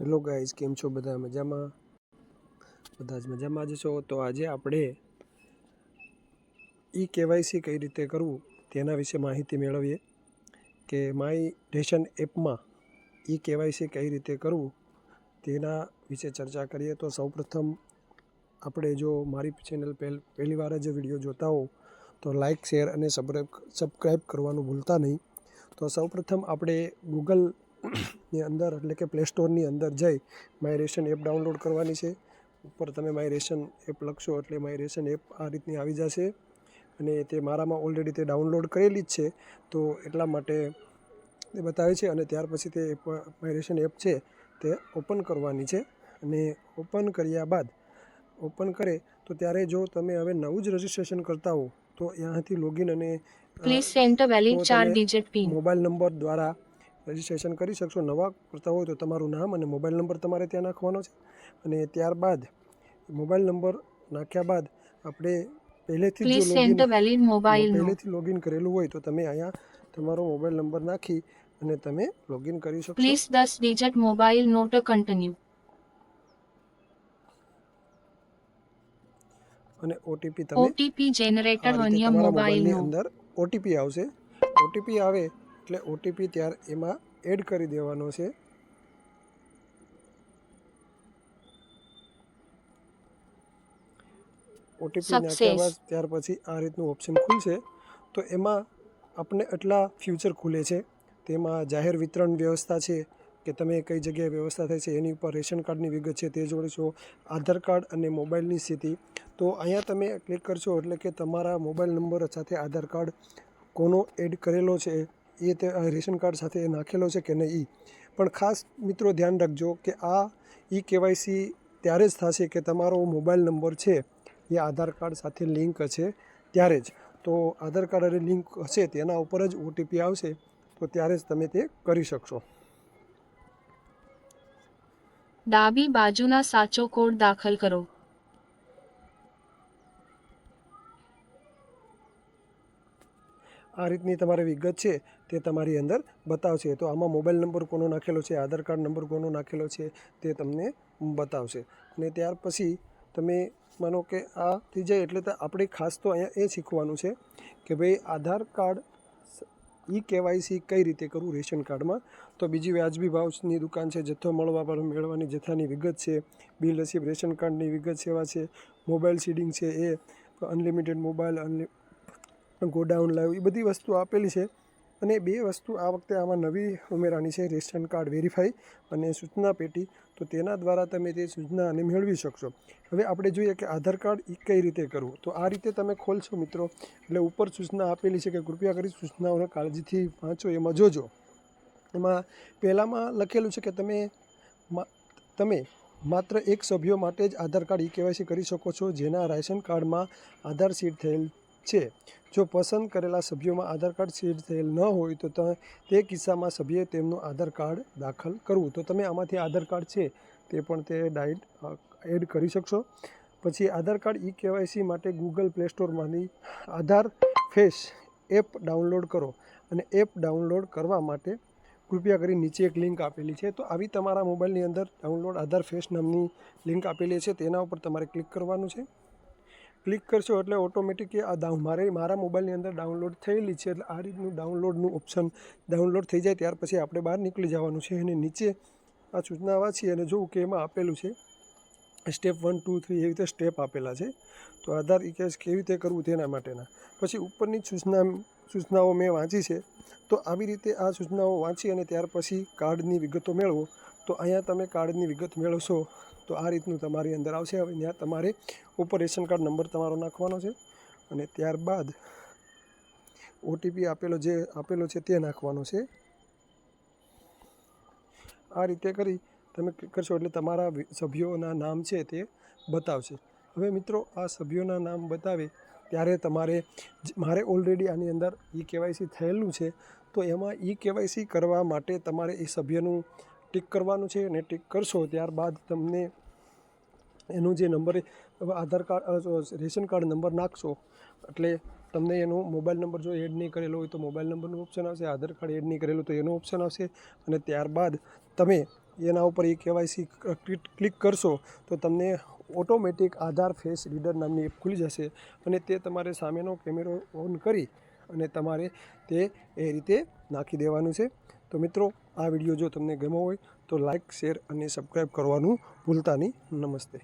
Hello guys કેમ છો બધા? મજામાં? બધા જ મજામાં જ છો? તો આજે આપણે ઈ કેવાયસી કઈ રીતે કરવું તેના વિશે માહિતી મેળવીએ કે માય રેશન એપમાં ઈ કેવાયસી કઈ રીતે કરવું તેના વિશે ચર્ચા કરીએ. તો સૌપ્રથમ આપણે જો મારી ચેનલ પહેલ પહેલી વાર જ વીડિયો જોતા હો તો લાઇક શેર અને સબસ્ક્રાઈબ કરવાનું ભૂલતા નહીં. તો સૌપ્રથમ આપણે ગૂગલ ની અંદર એટલે કે પ્લે સ્ટોરની અંદર જઈ માય રેશન એપ ડાઉનલોડ કરવાની છે. ઉપર તમે માય રેશન એપ લખશો એટલે માય રેશન એપ આ રીતની આવી જશે. અને તે મારામાં ઓલરેડી તે ડાઉનલોડ કરેલી જ છે. તો એટલા માટે તે બતાવે છે અને ત્યાર પછી તે એપ માય રેશન એપ છે તે ઓપન કરવાની છે. અને ઓપન કર્યા બાદ ઓપન કરે તો ત્યારે જો તમે હવે નવું જ રજીસ્ટ્રેશન કરતા હો તો ત્યાંથી લોગિન અને પ્લીઝ Please વેલિડ ચાર ડિજિટ પિન મોબાઈલ નંબર દ્વારા રજિસ્ટ્રેશન કરી શકશો નવા કરતા હોય તો તમારું નામ અને મોબાઈલ નંબર તમારે ત્યાં નાખવાનો છે. અને ત્યારબાદ મોબાઈલ નંબર નાખ્યા બાદ આપણે પહેલેથી જ. પહેલેથી લોગિન કરેલું હોય તો તમે અહીંયા તમારો મોબાઈલ નંબર નાખી અને તમે લોગિન કરી શકો પ્લીઝ દસ ડિજિટ મોબાઈલ નોટ કન્ટિન્યુ અને ઓટીપી તમે ઓટીપી જનરેટર mobile મોબાઈલની અંદર ઓટીપી આવશે. ઓટીપી આવે એટલે ઓટીપી ત્યાર એમાં એડ કરી દેવાનો છે. ઓટીપી નાખ્યા બાદ ત્યાર પછી આ રીતનું ઓપ્શન ખુલશે. તો એમાં આપણે આટલા ફ્યુચર ખુલે છે. તેમાં જાહેર વિતરણ વ્યવસ્થા છે કે તમે કઈ જગ્યાએ વ્યવસ્થા થઈ છે એની ઉપર રેશન કાર્ડની વિગત છે તે જોડશો આધાર કાર્ડ અને મોબાઈલની સ્થિતિ. તો અહીંયા તમે ક્લિક કરશો એટલે કે તમારા મોબાઈલ નંબર સાથે આધાર કાર્ડ કોનો એડ કરેલો છે એ તે રેશન કાર્ડ સાથે નાખેલો છે કે નહીં? પણ ખાસ મિત્રો ધ્યાન રાખજો કે આ ઈ કેવાયસી ત્યારે જ થશે કે તમારો મોબાઈલ નંબર છે, એ આધાર કાર્ડ સાથે લિંક છે ત્યારે જ. તો આધાર કાર્ડ અને લિંક હશે તેના ઉપર જ ઓટીપી આવશે, તો ત્યારે જ તમે તે કરી શકશો. ડાબી બાજુના સાચો કોડ દાખલ કરો. આ રીતની તમારી વિગત છે તે તમારી અંદર બતાવશે. તો આમાં મોબાઈલ નંબર કોનો નાખેલો છે, આધાર કાર્ડ નંબર કોનો નાખેલો છે તે તમને બતાવશે. અને ત્યાર પછી તમે માનો કે આ થઈ જાય એટલે આપણે ખાસ તો અહીંયા એ શીખવાનું છે કે ભાઈ આધાર કાર્ડ ઈ કેવાયસી કઈ રીતે કરવું રેશન કાર્ડમાં? તો બીજી વ્યાજબી ભાવની દુકાન છે, જથ્થો મળવા પર મેળવવાની જથ્થાની વિગત છે, બિલ રસીબ રેશન કાર્ડની વિગત સેવા છે, મોબાઈલ સીડિંગ છે એ, અનલિમિટેડ મોબાઈલ, અનલિ ગોડાઉન લાઈવ એ બધી વસ્તુ આપેલી છે. અને બે વસ્તુ આ વખતે આમાં નવી ઉમેરાની છે. રેશન કાર્ડ વેરીફાઈ અને સૂચના પેટી. તો તેના દ્વારા તમે તે સૂચના અને મેળવી શકશો. હવે આપણે જોઈએ કે આધાર કાર્ડ એ કઈ રીતે કરવું? તો આ રીતે તમે ખોલશો મિત્રો. એટલે ઉપર સૂચના આપેલી છે કે કૃપયા કરી સૂચનાઓને કાળજીથી વાંચો, એમાં જોજો. એમાં પહેલાંમાં લખેલું છે કે તમે તમે માત્ર એક સભ્યો માટે જ આધાર કાર્ડ ઈ કેવાયસી કરી શકો છો, જેના રાશન કાર્ડમાં આધાર સીટ થયેલ છે. જો પસંદ કરેલા સભ્યોમાં આધાર કાર્ડ સીડ થયેલ ન હોય તો ત- તે કિસ્સામાં સભ્યએ તેમનું આધાર કાર્ડ દાખલ કરવું. તો તમે આમાંથી આધાર કાર્ડ છે તે પણ તે ડાઇટ એડ કરી શકશો. પછી આધાર કાર્ડ ઈ કેવાયસી માટે ગૂગલ પ્લે સ્ટોરમાંથી આધાર ફેસ એપ ડાઉનલોડ કરો અને એપ ડાઉનલોડ કરવા માટે કૃપયા કરી નીચે એક લિંક આપેલી છે. તો આવી તમારા મોબાઈલની અંદર ડાઉનલોડ આધાર ફેસ નામની લિંક આપેલી છે. તેના ઉપર તમારે ક્લિક કરવાનું છે. ક્લિક કરશો એટલે ઓટોમેટિક આ ડાઉન મારે મારા મોબાઈલની અંદર ડાઉનલોડ થયેલી છે એટલે આ રીતનું ડાઉનલોડનું ઓપ્શન ડાઉનલોડ થઈ જાય ત્યાર પછી આપણે બહાર નીકળી જવાનું છે અને નીચે આ સૂચના વાંચી અને જોવું કે એમાં આપેલું છે સ્ટેપ વન, ટુ, થ્રી એવી રીતે સ્ટેપ આપેલા છે. તો આધાર ઇકેસ કેવી રીતે કરવું તેના માટેના. પછી ઉપરની સૂચના સૂચનાઓ મેં વાંચી છે. તો આવી રીતે આ સૂચનાઓ વાંચી અને ત્યાર પછી કાર્ડની વિગતો મેળવો. તો અહીંયા તમે કાર્ડની વિગત મેળવશો તો આ રીતનું તમારી અંદર આવશે. હવે ત્યાં તમારે ઉપર રેશન કાર્ડ નંબર તમારો નાખવાનો છે અને ત્યારબાદ ઓટીપી આપેલો જે આપેલો છે તે નાખવાનો છે. આ રીતે કરી તમે ક્લિક કરશો એટલે તમારા સભ્યોના નામ છે તે બતાવશે. હવે મિત્રો, આ સભ્યોના નામ બતાવે ત્યારે તમારે મારે ઓલરેડી આની અંદર ઈ કેવાયસી થયેલું છે. તો એમાં ઈ કેવાયસી કરવા માટે તમારે એ સભ્યનું ટિક કરવાનું છે અને ટિક કરશો ત્યારબાદ તમને એનું જે number, Aadhaar card ration card number નાખશો. એટલે તમને એનો મોબાઈલ નંબર જો એડ નહીં કરેલો હોય તો મોબાઈલ નંબરનું ઓપ્શન આવશે, આધાર કાર્ડ એડ નહીં કરેલું તો એનો ઓપ્શન આવશે. અને ત્યારબાદ તમે એના ઉપર એ કેવાયસી ક્લિક કરશો તો તમને ઓટોમેટિક આધાર ફેસ રીડર નામની એપ ખુલી જશે. અને તે તમારે સામેનો કેમેરો ઓન કરી અને તમારે તે એ રીતે નાખી દેવાનું છે. તો મિત્રો, આ વીડિયો જો તમને ગમ્યો હોય તો લાઈક, શેર અને સબસ્ક્રાઈબ કરવાનું ભૂલતા નહીં. નમસ્તે.